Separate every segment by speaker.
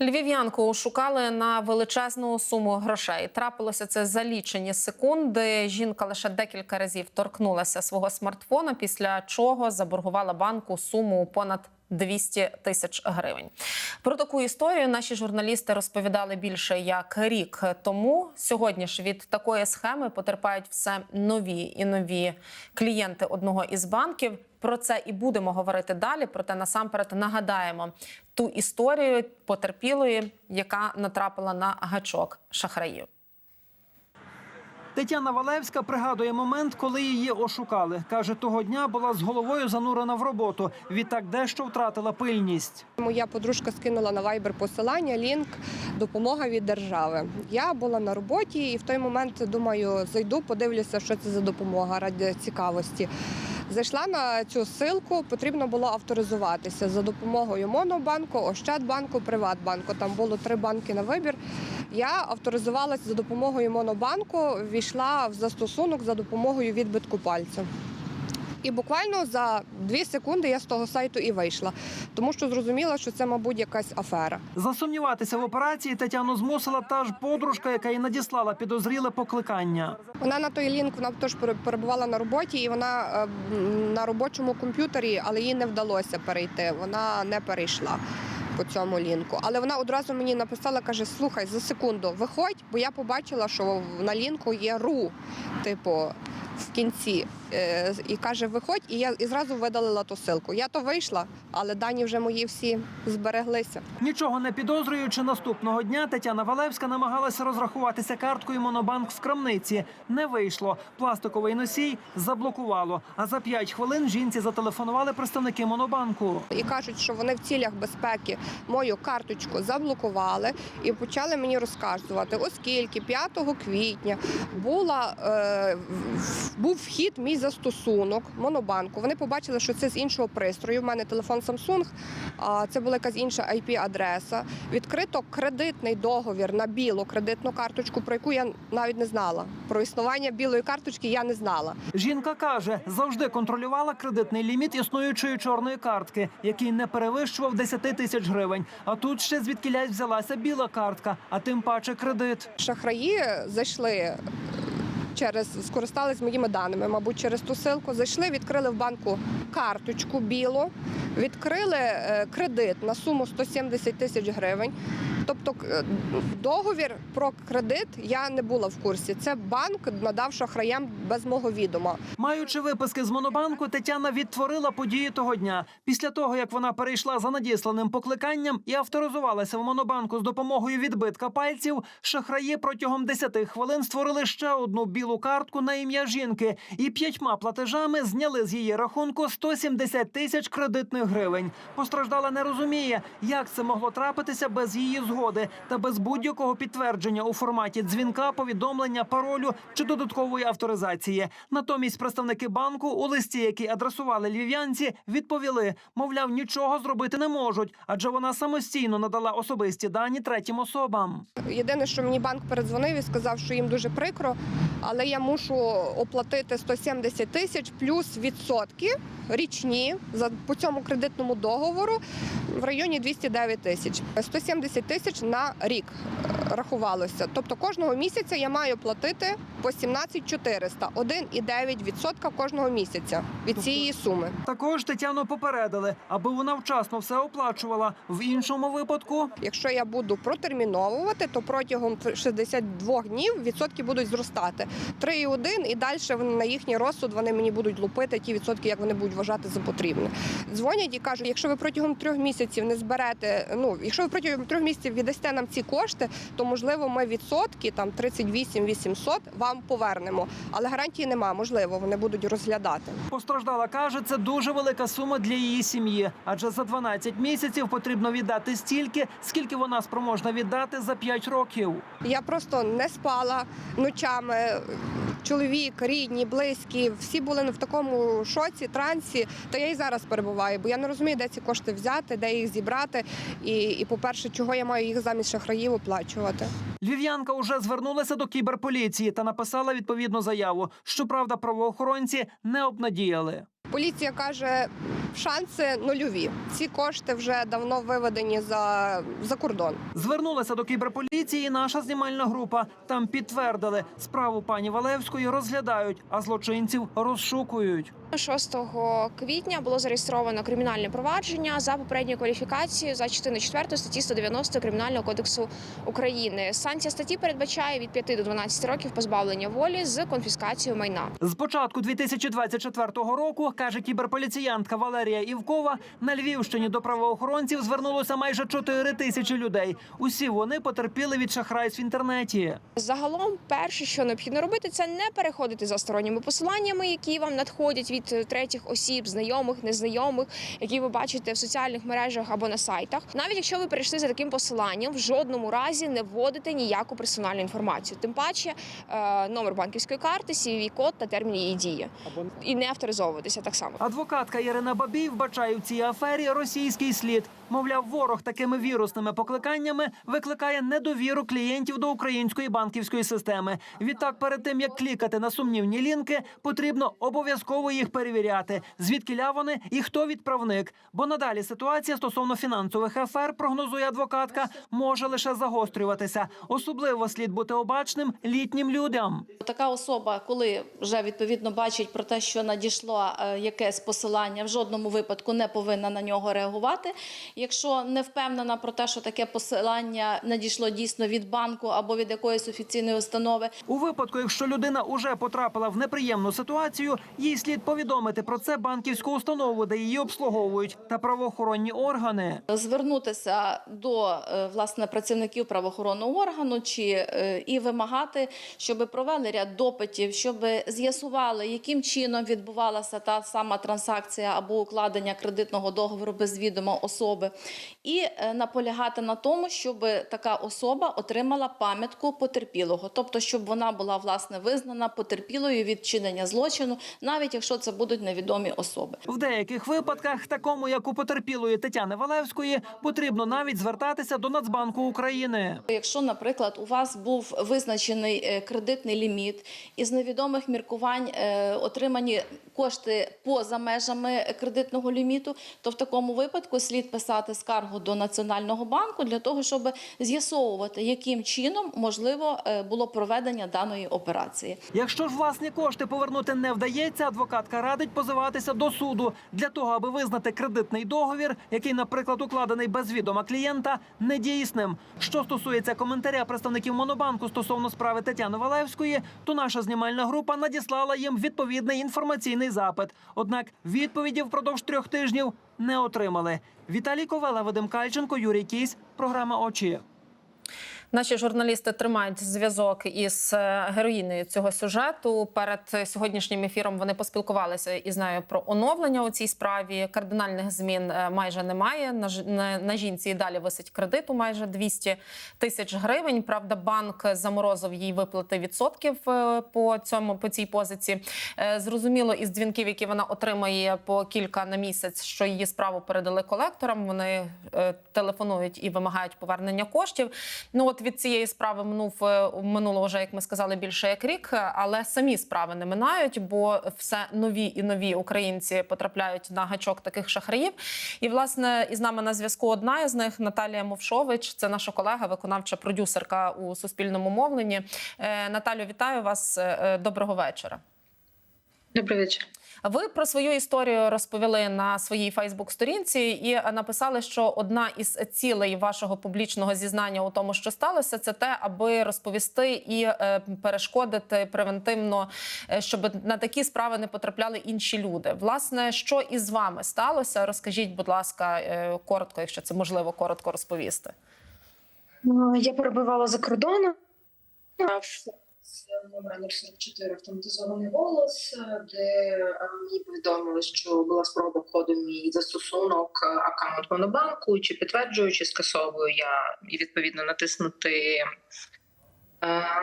Speaker 1: Львів'янку шукали на величезну суму грошей. Трапилося це за лічені секунди. Жінка лише декілька разів торкнулася свого смартфона, після чого заборгувала банку суму понад 200 тисяч гривень. Про таку історію наші журналісти розповідали більше як рік тому. Сьогодні ж від такої схеми потерпають все нові і нові клієнти одного із банків. Про це і будемо говорити далі. Проте насамперед нагадаємо ту історію потерпілої, яка натрапила на гачок шахраїв.
Speaker 2: Тетяна Валевська пригадує момент, коли її ошукали. Каже, того дня була з головою занурена в роботу. Відтак дещо втратила пильність.
Speaker 3: Моя подружка скинула на вайбер посилання, лінк допомога від держави. Я була на роботі і в той момент думаю, зайду, подивлюся, що це за допомога ради цікавості. Зайшла на цю ссылку, потрібно було авторизуватися за допомогою Монобанку, Ощадбанку, Приватбанку. Там було три банки на вибір. Я авторизувалася за допомогою Монобанку, війшла в застосунок за допомогою відбитку пальця. І буквально за дві секунди я з того сайту і вийшла, тому що зрозуміла, що це, мабуть, якась афера.
Speaker 2: Засумніватися в операції Тетяну змусила та ж подружка, яка їй надіслала підозріле покликання.
Speaker 3: Вона на той лінк вона теж перебувала на роботі, і вона е, на робочому комп'ютері, але їй не вдалося перейти. Вона не перейшла по цьому лінку. Але вона одразу мені написала, каже: слухай, за секунду, виходь, бо я побачила, що на лінку є ру, типу. В кінці Е, і каже: виходь, і я і зразу видалила ту силку. Я то вийшла, але дані вже мої всі збереглися.
Speaker 2: Нічого не підозрюючи, наступного дня Тетяна Валевська намагалася розрахуватися карткою Монобанк з крамниці. Не вийшло. Пластиковий носій заблокувало. А за п'ять хвилин жінці зателефонували представники Монобанку.
Speaker 3: і кажуть, що вони в цілях безпеки мою карточку заблокували і почали мені розказувати, оскільки 5 квітня була, е, в- був вхід мій застосунок Монобанку. Вони побачили, що це з іншого пристрою. У мене телефон Samsung, а це була якась інша IP-адреса. Відкрито кредитний договір на білу кредитну карточку, про яку я навіть не знала. Про існування білої карточки я не знала.
Speaker 2: Жінка каже, завжди контролювала кредитний ліміт існуючої чорної картки, який не перевищував 10 тисяч гривень. А тут ще звідкілясь взялася біла картка, а тим паче кредит.
Speaker 3: Шахраї зайшли через скористались моїми даними, мабуть, через ту силку. Зайшли, відкрили в банку карточку білу, відкрили е, кредит на суму 170 тисяч гривень. Тобто е, договір про кредит я не була в курсі. Це банк надав шахраям без мого відома.
Speaker 2: Маючи виписки з Монобанку, Тетяна відтворила події того дня. Після того, як вона перейшла за надісланим покликанням і авторизувалася в Монобанку з допомогою відбитка пальців, шахраї протягом 10 хвилин створили ще одну білу картку на ім'я жінки і п'ятьма платежами зняли з її рахунку 170 тисяч кредитних гривень. Постраждала не розуміє, як це могло трапитися без її згоди та без будь-якого підтвердження у форматі дзвінка, повідомлення, паролю чи додаткової авторизації. Натомість представники банку у листі, який адресували львів'янці, відповіли: мовляв, нічого зробити не можуть, адже вона самостійно надала особисті дані третім особам.
Speaker 3: Єдине, що мені банк передзвонив і сказав, що їм дуже прикро, але я мушу оплатити 170 тисяч плюс відсотки річні за по цьому кредитному договору в районі 209 тисяч. 170 тисяч на рік е, рахувалося. Тобто кожного місяця я маю платити по 17 400, 1,9% кожного місяця від цієї суми.
Speaker 2: Також Тетяну попередили, аби вона вчасно все оплачувала. В іншому випадку
Speaker 3: Якщо я буду протерміновувати, то протягом 62 днів відсотки будуть зростати. 3,1 і далі вони на їхній розсуд вони мені будуть лупити ті відсотки, як вони будуть вважати за потрібне. Дзвонять і кажуть, якщо ви протягом трьох місяців не зберете, ну якщо ви протягом трьох місяців віддасте нам ці кошти, то можливо ми відсотки там 38 800 вам повернемо. Але гарантії нема. Можливо, вони будуть розглядати.
Speaker 2: постраждала каже, це дуже велика сума для її сім'ї, адже за 12 місяців потрібно віддати стільки, скільки вона спроможна віддати за 5 років.
Speaker 3: Я просто не спала ночами. Чоловік, рідні, близькі, всі були в такому шоці, трансі. Та я і зараз перебуваю, бо я не розумію, де ці кошти взяти, де їх зібрати. І, і по-перше, чого я маю їх замість шахраїв оплачувати.
Speaker 2: Львів'янка уже звернулася до кіберполіції та написала відповідну заяву. Щоправда, правоохоронці не обнадіяли.
Speaker 3: Поліція каже, шанси нульові. Ці кошти вже давно виведені за, за кордон.
Speaker 2: Звернулася до кіберполіції наша знімальна група. Там підтвердили, справу пані Валевської розглядають, а злочинців розшукують.
Speaker 4: 6 квітня було зареєстровано кримінальне провадження за попередньою кваліфікацією за частиною 4 статті 190 Кримінального кодексу України. Санкція статті передбачає від 5 до 12 років позбавлення волі з конфіскацією майна.
Speaker 2: З початку 2024 року, каже кіберполіціянтка Валерія Івкова, на Львівщині до правоохоронців звернулося майже 4 тисячі людей. Усі вони потерпіли від шахрайств в інтернеті.
Speaker 4: Загалом, перше, що необхідно робити, це не переходити за сторонніми посиланнями, які вам надходять від третіх осіб, знайомих, незнайомих, які ви бачите в соціальних мережах або на сайтах. Навіть якщо ви перейшли за таким посиланням, в жодному разі не вводите ніяку персональну інформацію, тим паче е, номер банківської карти, cvv код та термін її дії, і не авторизовуватися так само.
Speaker 2: Адвокатка Ірина Бабій вбачає в цій афері російський слід. Мовляв, ворог такими вірусними покликаннями викликає недовіру клієнтів до української банківської системи. Відтак, перед тим як клікати на сумнівні лінки, потрібно обов'язково їх перевіряти. Звідки вони і хто відправник. Бо надалі ситуація стосовно фінансових афер, прогнозує адвокатка, може лише загострюватися. Особливо слід бути обачним літнім людям.
Speaker 5: Така особа, коли вже відповідно бачить про те, що надійшло е, якесь посилання, в жодному випадку не повинна на нього реагувати. Якщо не впевнена про те, що таке посилання надійшло дійсно від банку або від якоїсь офіційної установи,
Speaker 2: У випадку, якщо людина уже потрапила в неприємну ситуацію, їй слід повідомити про це банківську установу, де її обслуговують, та правоохоронні органи.
Speaker 5: звернутися до е, власне працівників правоохоронного органу чи е, і вимагати, щоб провели ряд допитів, щоб з'ясували, яким чином відбувалася та сама транзакція або укладення кредитного договору без відома особи, і е, наполягати на тому, щоб така особа отримала пам'ятку потерпілого, тобто щоб вона була власне визнана потерпілою від чинення злочину, навіть якщо це будуть невідомі особи.
Speaker 2: В деяких випадках, такому як у потерпілої Тетяни Валевської, потрібно навіть звертатися до Нацбанку України.
Speaker 5: Якщо, наприклад, у вас був визначений е, кредитний ліміт і з невідомих міркувань е, отримані кошти поза межами кредитного ліміту, то в такому випадку слід писати скаргу до Національного банку для того, щоб з'ясовувати, яким чином можливо е, було проведення даної операції.
Speaker 2: Якщо ж власні кошти повернути не вдається, адвокатка радить позиватися до суду для того, аби визнати кредитний договір, який, наприклад, укладений без відома клієнта, недійсним. Що стосується коментаря представників Монобанку стосовно справи Тетяни Валевської, то наша знімальна група надіслала їм відповідний інформаційний запит. Однак відповіді впродовж трьох тижнів не отримали. Віталій Ковела, Вадим Кальченко, Юрій Кісь. Програма очі.
Speaker 1: Наші журналісти тримають зв'язок із е, героїнею цього сюжету. Перед сьогоднішнім ефіром вони поспілкувалися із нею про оновлення у цій справі. Кардинальних змін е, майже немає. На жінці і далі висить кредит у майже 200 тисяч гривень. Правда, банк заморозив їй виплати відсотків е, по цьому по цій позиції. Е, Зрозуміло, із дзвінків, які вона отримає по кілька на місяць, що її справу передали колекторам. Вони телефонують і вимагають повернення коштів. Ну от від цієї справи минув е, минуло вже, як ми сказали, більше як рік, але самі справи не минають, бо все нові і нові українці потрапляють на гачок таких шахраїв. І власне із нами на зв'язку одна із них Наталія Мовшович. Це наша колега, виконавча продюсерка у суспільному мовленні. Е, Наталю, вітаю вас. Е, Доброго вечора.
Speaker 6: Добрий вечір.
Speaker 1: Ви про свою історію розповіли на своїй Фейсбук-сторінці і написали, що одна із цілей вашого публічного зізнання у тому, що сталося, це те, аби розповісти і е, перешкодити превентивно, е, щоб на такі справи не потрапляли інші люди. Власне, що із вами сталося? Розкажіть, будь ласка, е, коротко, якщо це можливо, коротко розповісти.
Speaker 6: Я перебувала за кордоном номера 044 автоматизований голос, де е, мені повідомили, що була спроба входу мій застосунок е, аккаунт Монобанку, чи підтверджую, чи скасовую я і відповідно натиснути е,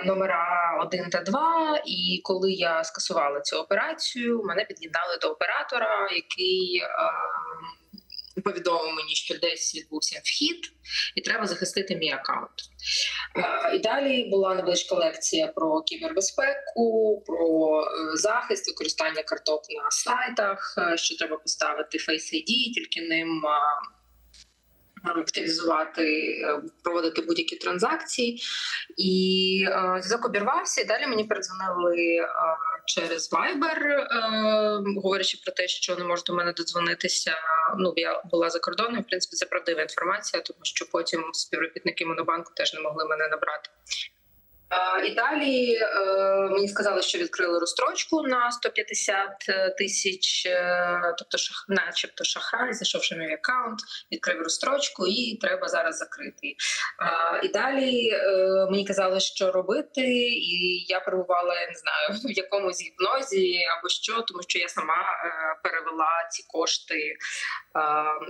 Speaker 6: номера 1 та 2. І коли я скасувала цю операцію, мене під'єднали до оператора, який е, повідомив мені, що десь відбувся вхід, і треба захистити мій аккаунт. Е, І далі була невеличка лекція про кібербезпеку, про е, захист, використання карток на сайтах, е, що треба поставити Face ID, тільки ним активізувати, проводити будь-які транзакції. І зв'язок обірвався. І далі мені передзвонили через Viber, е, говорячи про те, що не можуть до мене додзвонитися. Ну я була за кордоном. В принципі, це правдива інформація, тому що потім співробітники Монобанку теж не могли мене набрати. Е, І далі е, мені сказали, що відкрили розстрочку на 150 тисяч, е, тобто шах, начебто шахрай, зайшовши мій аккаунт, відкрив розстрочку, і треба зараз закрити. І далі мені казали, що робити, і я перебувала, я не знаю, в якомусь гіпнозі або що, тому що я сама перевела ці кошти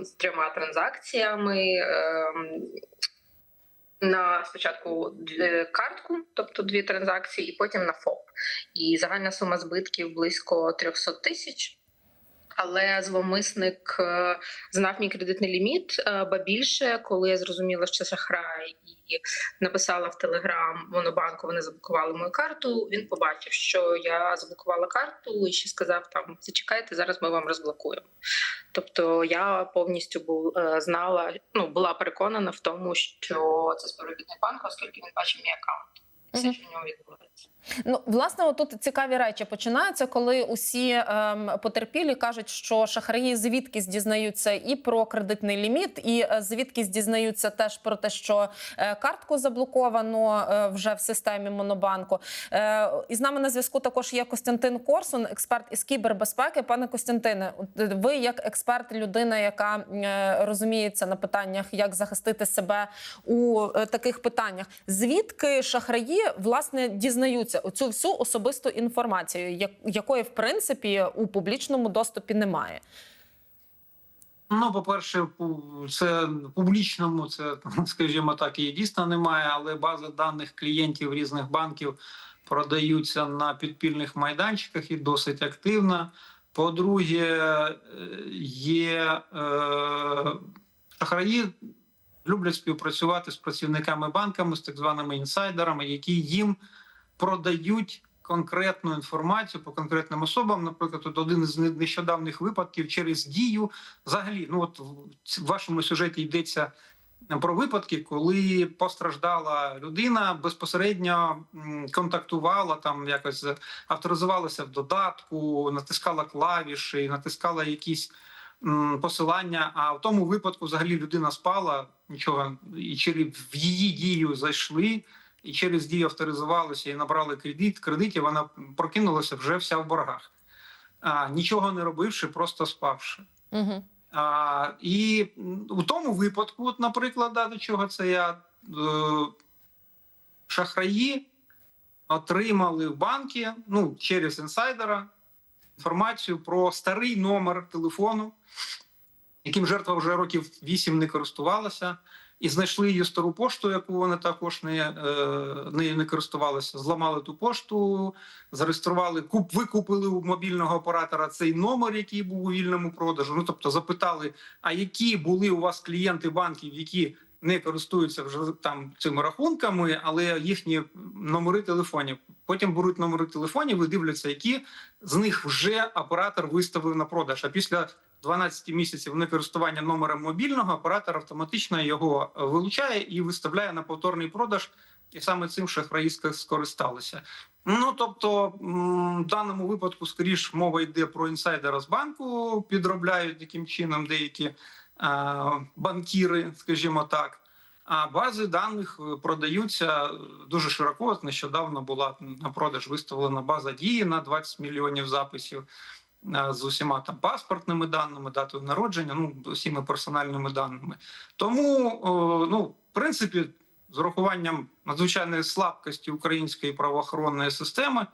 Speaker 6: з трьома транзакціями. Е, на спочатку дві- картку, тобто дві транзакції, і потім на ФОП. І загальна сума збитків близько 300 тисяч. Але зловмисник е, знав мій кредитний ліміт, е, ба більше, коли я зрозуміла, що шахрай, і написала в Телеграм Монобанку, вони заблокували мою карту. Він побачив, що я заблокувала карту, і ще сказав: там зачекайте, зараз ми вам розблокуємо. Тобто я повністю був е, знала, ну була переконана в тому, що це співробітник банку, оскільки він бачив мій аккаунт. Все, що в нього відбувається.
Speaker 1: Ну, власне, отут цікаві речі починаються, коли усі ем, потерпілі кажуть, що шахраї звідкись дізнаються і про кредитний ліміт, і е, звідкись дізнаються теж про те, що е, картку заблоковано е, вже в системі Монобанку. Е, і з нами на зв'язку також є Костянтин Корсун, експерт із кібербезпеки. Пане Костянтине, е, ви як експерт, людина, яка е, розуміється на питаннях, як захистити себе у е, таких питаннях. Звідки шахраї власне дізнаються оцю всю особисту інформацію, якої в принципі у публічному доступі немає?
Speaker 7: Ну, по-перше, це публічному, це, скажімо так, її дійсно немає, але бази даних клієнтів різних банків продаються на підпільних майданчиках і досить активно. По-друге, е, є е, люблять співпрацювати з працівниками банками, з так званими інсайдерами, які їм продають конкретну інформацію по конкретним особам. Наприклад, от один із нещодавних випадків через дію. Взагалі, ну от в вашому сюжеті йдеться про випадки, коли постраждала людина безпосередньо контактувала там, якось авторизувалася в додатку, натискала клавіші, натискала якісь посилання. А в тому випадку, взагалі, людина спала нічого, і через в її дію зайшли. І через дію авторизувалися і набрали кредит. Кредитів вона прокинулася вже вся в боргах, а, нічого не робивши, просто спавши.
Speaker 1: Угу.
Speaker 7: А, і у тому випадку, от, наприклад, да, до чого це я е, шахраї отримали в банки ну, через інсайдера інформацію про старий номер телефону, яким жертва вже років 8 не користувалася, і знайшли її стару пошту, яку вони також не, е, нею не користувалися. Зламали ту пошту, зареєстрували, куп, викупили у мобільного оператора цей номер, який був у вільному продажу. Ну тобто запитали, а які були у вас клієнти банків, які не користуються вже там цими рахунками, але їхні номери телефонів. Потім беруть номери телефонів і дивляться, які з них вже оператор виставив на продаж. А після 12 місяців некористування номером мобільного оператор автоматично його е, вилучає і виставляє на повторний продаж. І саме цим шахраїска скористалися. Ну тобто, в даному випадку, скоріш мова йде про інсайдера з банку, підробляють таким чином деякі е, банкіри, скажімо так. А бази даних е, продаються дуже широко. От Нещодавно була на продаж виставлена база дії на 20 мільйонів записів з усіма там паспортними даними, датою народження, ну усіма персональними даними. Тому, ну, в принципі, з урахуванням надзвичайної слабкості української правоохоронної системи.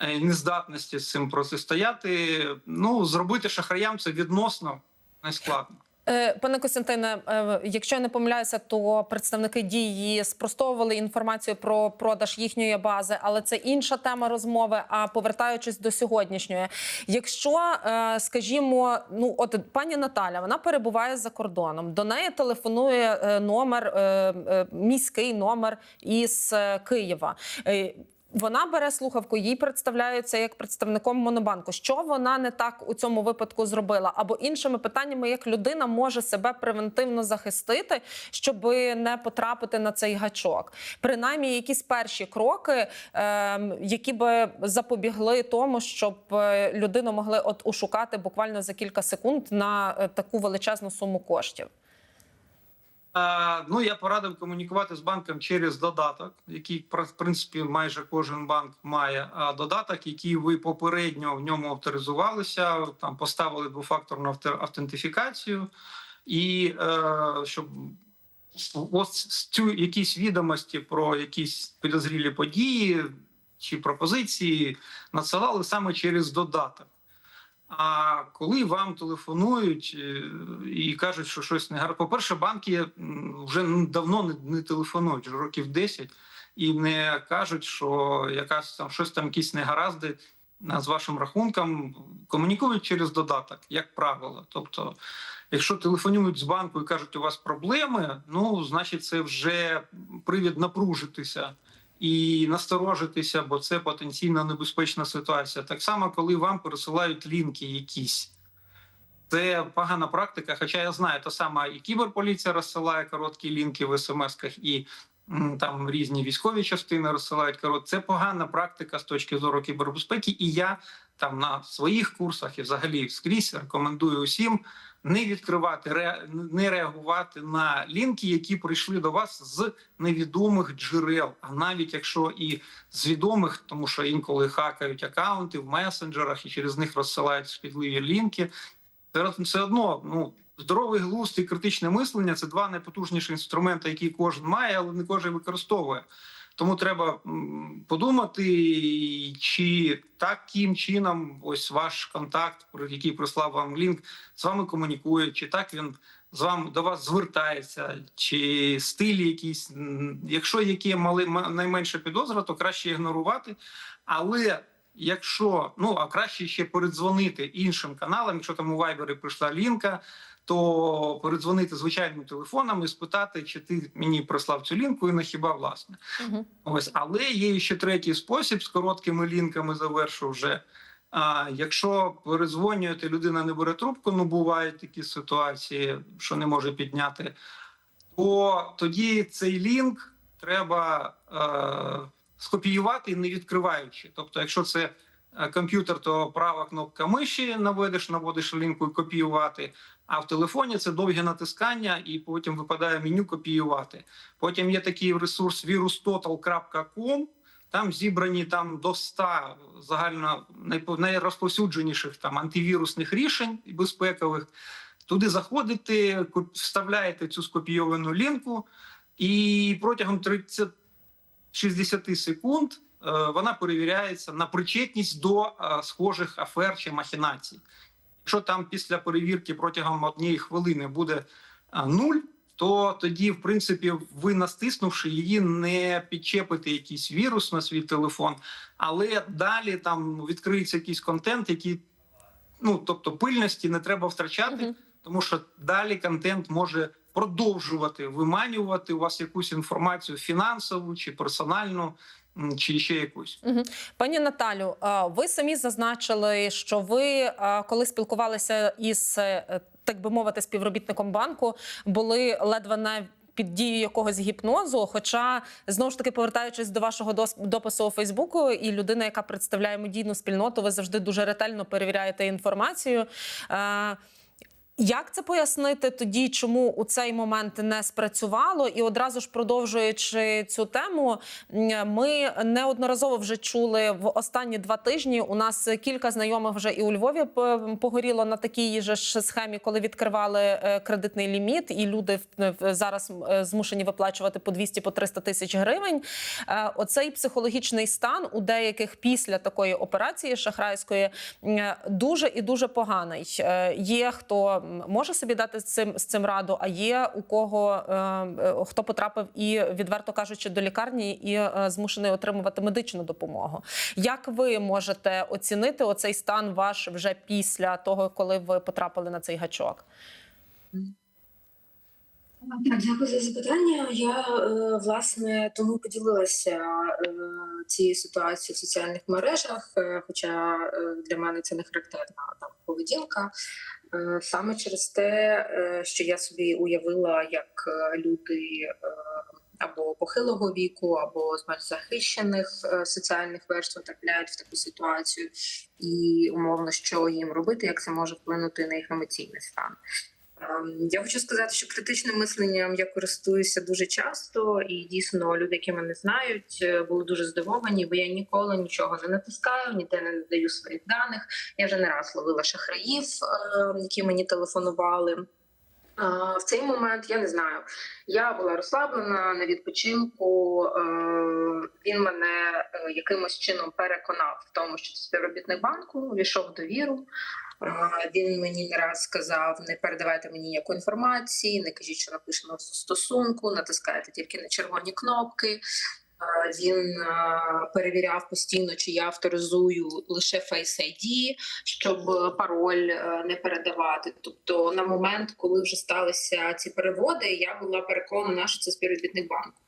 Speaker 7: е, Нездатності з цим протистояти, ну зробити шахраям це відносно нескладно.
Speaker 1: Е, Пане Костянтине, е, якщо я не помиляюся, то представники дії спростовували інформацію про продаж їхньої бази, але це інша тема розмови. А повертаючись до сьогоднішньої, якщо, е, скажімо, ну от пані Наталя, вона перебуває за кордоном, до неї телефонує номер, міський номер із Києва. Вона бере слухавку, їй представляються як представником монобанку. Що вона не так у цьому випадку зробила? Або іншими питаннями, як людина може себе превентивно захистити, щоб не потрапити на цей гачок. Принаймні, якісь перші кроки, ем, які би запобігли тому, щоб е, людину могли от ушукати буквально за кілька секунд на е, таку величезну суму коштів.
Speaker 7: Ну, я порадив комунікувати з банком через додаток, який в принципі майже кожен банк має. А додаток, який ви попередньо в ньому авторизувалися, там поставили двофакторну авте- автентифікацію, і е, щоб ось цю якісь відомості про якісь підозрілі події чи пропозиції надсилали саме через додаток. А коли вам телефонують е, і кажуть, що щось не гаразд, по-перше, банки вже давно не, не телефонують, вже років 10, і не кажуть, що якась там щось там якісь негаразди з вашим рахунком комунікують через додаток, як правило. Тобто, якщо телефонують з банку і кажуть, у вас проблеми, ну значить, це вже привід напружитися і насторожитися, бо це потенційно небезпечна ситуація. Так само, коли вам пересилають лінки якісь. Це погана практика. Хоча я знаю, та сама і кіберполіція розсилає короткі лінки в смс-ках, і там різні військові частини розсилають короткі. Це погана практика з точки зору кібербезпеки. І я там на своїх курсах і взагалі скрізь рекомендую усім не відкривати, не реагувати на лінки, які прийшли до вас з невідомих джерел. А навіть якщо і з відомих, тому що інколи хакають акаунти в месенджерах і через них розсилають шкідливі лінки. Це одно ну. Здоровий глузд і критичне мислення це два найпотужніші інструменти, які кожен має, але не кожен використовує. Тому треба подумати, чи таким чином ось ваш контакт, про який прислав вам лінк, з вами комунікує, чи так він з вами до вас звертається, чи стилі якісь. Якщо є мали найменша підозра, то краще ігнорувати. Але якщо ну а краще ще передзвонити іншим каналам, якщо там у Вайбері прийшла лінка. То передзвонити звичайним телефоном і спитати, чи ти мені прислав цю лінку, і на хіба власне.
Speaker 1: Угу.
Speaker 7: Ось, але є ще третій спосіб з короткими лінками. Завершу вже. А якщо перезвонюєте, людина не бере трубку, ну бувають такі ситуації, що не може підняти, то тоді цей лінк треба е, скопіювати не відкриваючи. Тобто, якщо це е, комп'ютер, то права кнопка миші наведеш, наводиш лінку і копіювати. А в телефоні це довге натискання, і потім випадає меню копіювати. Потім є такий ресурс virustotal.com, там зібрані там до 100 загально найрозповсюдженіших там антивірусних рішень безпекових. Туди заходите, вставляєте цю скопійовану лінку, і протягом 30 60 секунд е, вона перевіряється на причетність до е, схожих афер чи махінацій. Якщо там після перевірки протягом однієї хвилини буде нуль, то тоді, в принципі, ви настиснувши її, не підчепите якийсь вірус на свій телефон, але далі там відкриється якийсь контент, який ну тобто пильності не треба втрачати,
Speaker 1: Мгм.
Speaker 7: тому що далі контент може продовжувати виманювати у вас якусь інформацію фінансову чи персональну, чи ще якусь.
Speaker 1: Пані Наталю, ви самі зазначили, що ви, коли спілкувалися із е, так би мовити, співробітником банку, були ледве не під дією якогось гіпнозу. Хоча знову ж таки повертаючись до вашого допису у Фейсбуку, і людина, яка представляє медійну спільноту, ви завжди дуже ретельно перевіряєте інформацію. Як це пояснити тоді, чому у цей момент не спрацювало? І одразу ж продовжуючи цю тему, ми неодноразово вже чули в останні два тижні. У нас кілька знайомих вже і у Львові погоріло на такій же ж схемі, коли відкривали е, кредитний ліміт, і люди зараз е, змушені виплачувати по 200 по 300 тисяч гривень. Е, Оцей психологічний стан у деяких після такої операції шахрайської дуже і дуже поганий. Є хто може собі дати з цим з цим раду, а є у кого е, е, хто потрапив і відверто кажучи до лікарні і е, змушений отримувати медичну допомогу. Як ви можете оцінити оцей стан ваш вже після того, коли ви потрапили на цей гачок?
Speaker 6: Так, дякую за запитання. Я власне тому поділилася цією ситуацією в соціальних мережах, хоча для мене це не характерна там поведінка. Е, Саме через те, е, що я собі уявила, як е, люди або похилого віку, або з менш захищених соціальних верств потрапляють в таку ситуацію, і умовно, що їм робити, як це може вплинути на їх емоційний стан. Ем, Я хочу сказати, що критичним мисленням я користуюся дуже часто, і дійсно люди, які мене знають, е, були дуже здивовані, бо я ніколи нічого не натискаю, ніде не надаю своїх даних. Я вже не раз ловила шахраїв, е, які мені телефонували. В цей момент я не знаю. Я була розслаблена на відпочинку. е, Він мене е, якимось чином переконав в тому, що це співробітник банку, війшов в довіру. Е, Він мені не раз сказав: не передавайте мені ніякої інформації, не кажіть, що напишемо стосунку, натискайте тільки на червоні кнопки. Е, Він е, перевіряв постійно, чи я авторизую лише Face ID, щоб пароль не передавати. Тобто, на момент, коли вже сталися ці переводи, я була переконана, що це співробітник банку.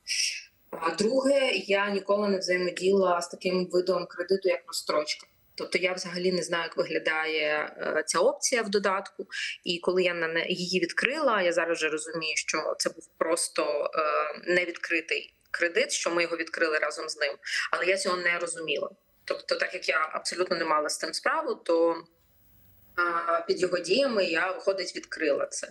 Speaker 6: Друге, я ніколи не взаємодіяла з таким видом кредиту, як розстрочка. Тобто я взагалі не знаю, як виглядає е, ця опція в додатку. І коли я на її відкрила, я зараз вже розумію, що це був просто е, невідкритий кредит, що ми його відкрили разом з ним. Але я цього не розуміла. Тобто, так як я абсолютно не мала з цим справу, то е, під його діями я виходить відкрила це.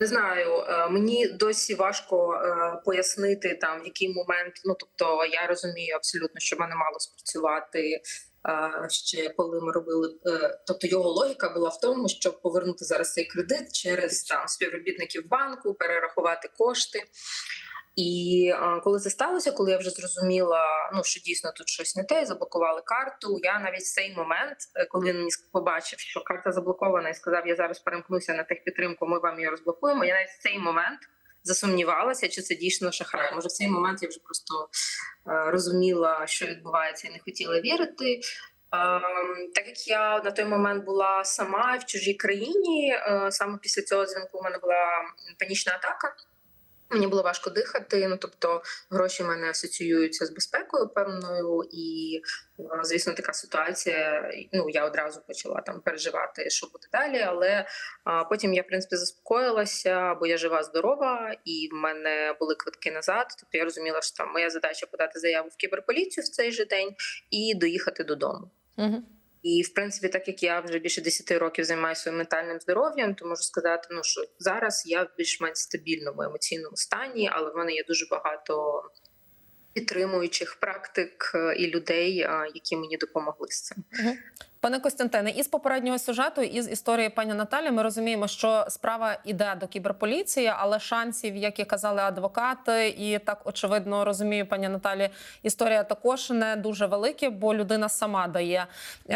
Speaker 6: Не знаю, е, мені досі важко е, пояснити там в який момент. Ну тобто, я розумію абсолютно, що мене мало спрацювати е, ще коли ми робили. Тобто його логіка була в тому, щоб повернути зараз цей кредит через там співробітників банку, перерахувати кошти. І е, коли це сталося, коли я вже зрозуміла, ну що дійсно тут щось не те, заблокували карту. Я навіть в цей момент, е, коли мені побачив, що карта заблокована, і сказав, я зараз перемкнуся на техпідтримку, ми вам її розблокуємо. Я навіть в цей момент засумнівалася, чи це дійсно шахрай. Може, в цей момент я вже просто е, розуміла, що відбувається, і не хотіла вірити. Ем, Так як я на той момент була сама в чужій країні, е, саме після цього дзвінку у мене була панічна атака. Мені було важко дихати. Ну тобто, гроші в мене асоціюються з безпекою певною, і е, звісно, така ситуація. Ну я одразу почала там переживати, що буде далі. Але а, потім я в принципі заспокоїлася, бо я жива, здорова, і в мене були квитки назад. Тобто я розуміла, що там моя задача подати заяву в кіберполіцію в цей же день і доїхати додому.
Speaker 1: Угу.
Speaker 6: І в принципі, так як я вже більше 10 років займаюся ментальним здоров'ям, то можу сказати, ну що зараз я в більш-менш стабільному емоційному стані, але в мене є дуже багато підтримуючих практик е, і людей, е, які мені допомогли з цим.
Speaker 1: Пане Костянтине, із попереднього сюжету, із історії пані Наталі, ми розуміємо, що справа йде до кіберполіції, але шансів, як і казали адвокати, і так очевидно розумію, пані Наталі, історія також не дуже великі, бо людина сама дає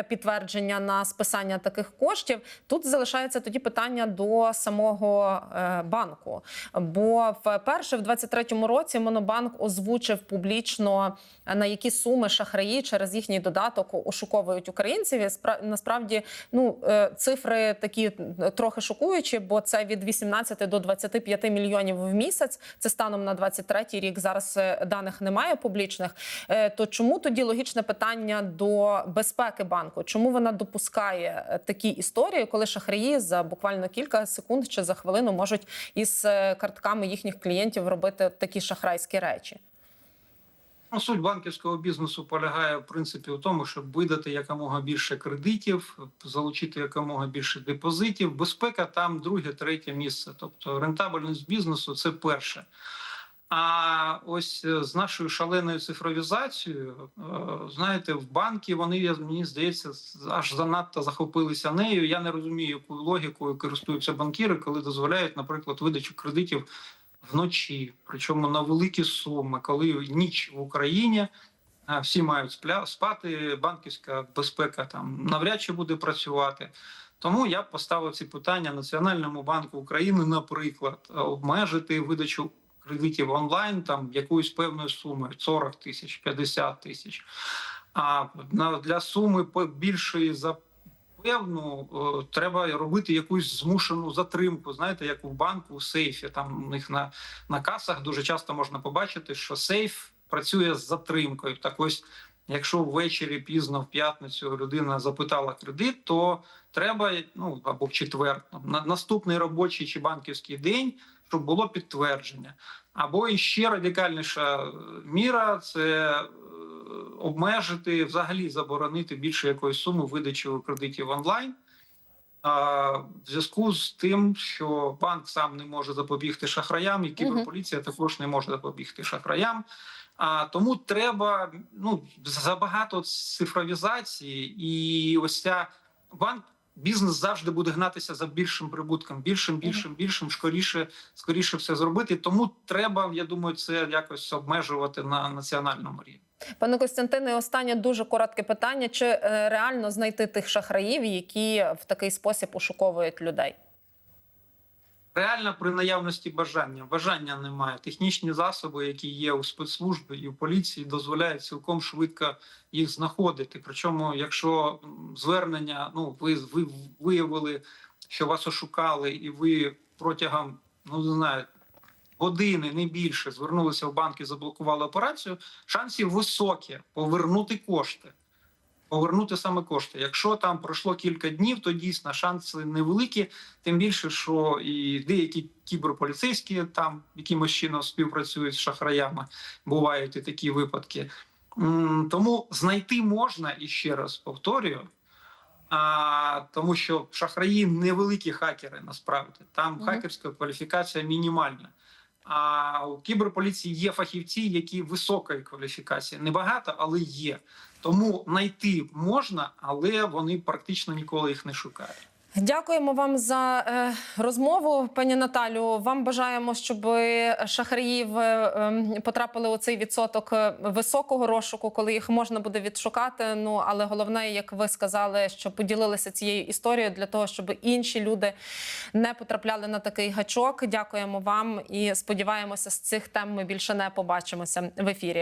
Speaker 1: підтвердження на списання таких коштів. Тут залишається тоді питання до самого е, банку. Бо вперше в 23-му році Монобанк озвучив публічно на які суми шахраї через їхній додаток ошуковують українців. І спра- насправді ну е, цифри такі трохи шокуючі, бо це від 18 до 25 мільйонів в місяць. Це станом на 23-й рік. Зараз е, даних немає публічних. Е, То чому тоді логічне питання до безпеки банку? Чому вона допускає такі історії, коли шахраї за буквально кілька секунд чи за хвилину можуть із картками їхніх клієнтів робити такі шахрайські речі?
Speaker 7: Ну, суть банківського бізнесу полягає в принципі у тому, щоб видати якомога більше кредитів, залучити якомога більше депозитів. Безпека там друге, третє місце. Тобто рентабельність бізнесу це перше. А ось е, з нашою шаленою цифровізацією, е, знаєте, в банки вони мені здається аж занадто захопилися нею. Я не розумію, якою логікою користуються банкіри, коли дозволяють, наприклад, видачу кредитів вночі, причому на великі суми, коли ніч в Україні. Всі мають спля- спати, банківська безпека там навряд чи буде працювати. Тому я поставив ці питання Національному банку України, наприклад, обмежити видачу кредитів онлайн там якоюсь певною сумою 40 тисяч, 50 тисяч. А для суми більшої за е, треба робити якусь змушену затримку. Знаєте, як у банку у сейфі. Там у них на, на касах дуже часто можна побачити, що сейф працює з затримкою. Так ось, якщо ввечері пізно в п'ятницю людина запитала кредит, то треба ну або в четвер, на наступний робочий чи банківський день, щоб було підтвердження. Або іще радикальніша е, міра це е, обмежити, взагалі заборонити більше якоїсь суми видачі кредитів онлайн. В зв'язку з тим, що банк сам не може запобігти шахраям, і кіберполіція також не може запобігти шахраям. А тому треба ну забагато цифровізації, і ось ця банк. Бізнес завжди буде гнатися за більшим прибутком, більшим, більшим, більшим, скоріше, скоріше все зробити. Тому треба, я думаю, це якось обмежувати на національному рівні.
Speaker 1: Пане Костянтине, останнє дуже коротке питання: чи е, реально знайти тих шахраїв, які в такий спосіб ошуковують людей?
Speaker 7: Реально при наявності бажання. Бажання немає. Технічні засоби, які є у спецслужбі і у поліції, дозволяють цілком швидко їх знаходити. Причому, якщо звернення, ну ви, ви виявили, що вас ошукали, і ви протягом ну не знаю. Години не більше звернулися в банк і заблокували операцію. Шансів високі повернути кошти. Повернути саме кошти. Якщо там пройшло кілька днів, то дійсно шанси невеликі. Тим більше, що і деякі кіберполіцейські там якимось чином співпрацюють з шахраями. Бувають і такі випадки. Тому знайти можна і ще раз повторюю. А, тому що шахраї невеликі хакери насправді там
Speaker 1: Мгм.
Speaker 7: хакерська кваліфікація мінімальна. А у кіберполіції є фахівці, які високої кваліфікації. Небагато, але є. Тому знайти можна, але вони практично ніколи їх не шукають.
Speaker 1: Дякуємо вам за е, розмову, пані Наталю. Вам бажаємо, щоб шахраїв е, ем, потрапили у цей відсоток е, високого розшуку, коли їх можна буде відшукати. Ну але головне, як ви сказали, що поділилися цією історією для того, щоб інші люди не потрапляли на такий гачок. Дякуємо вам і сподіваємося, з цих тем ми більше не побачимося в ефірі.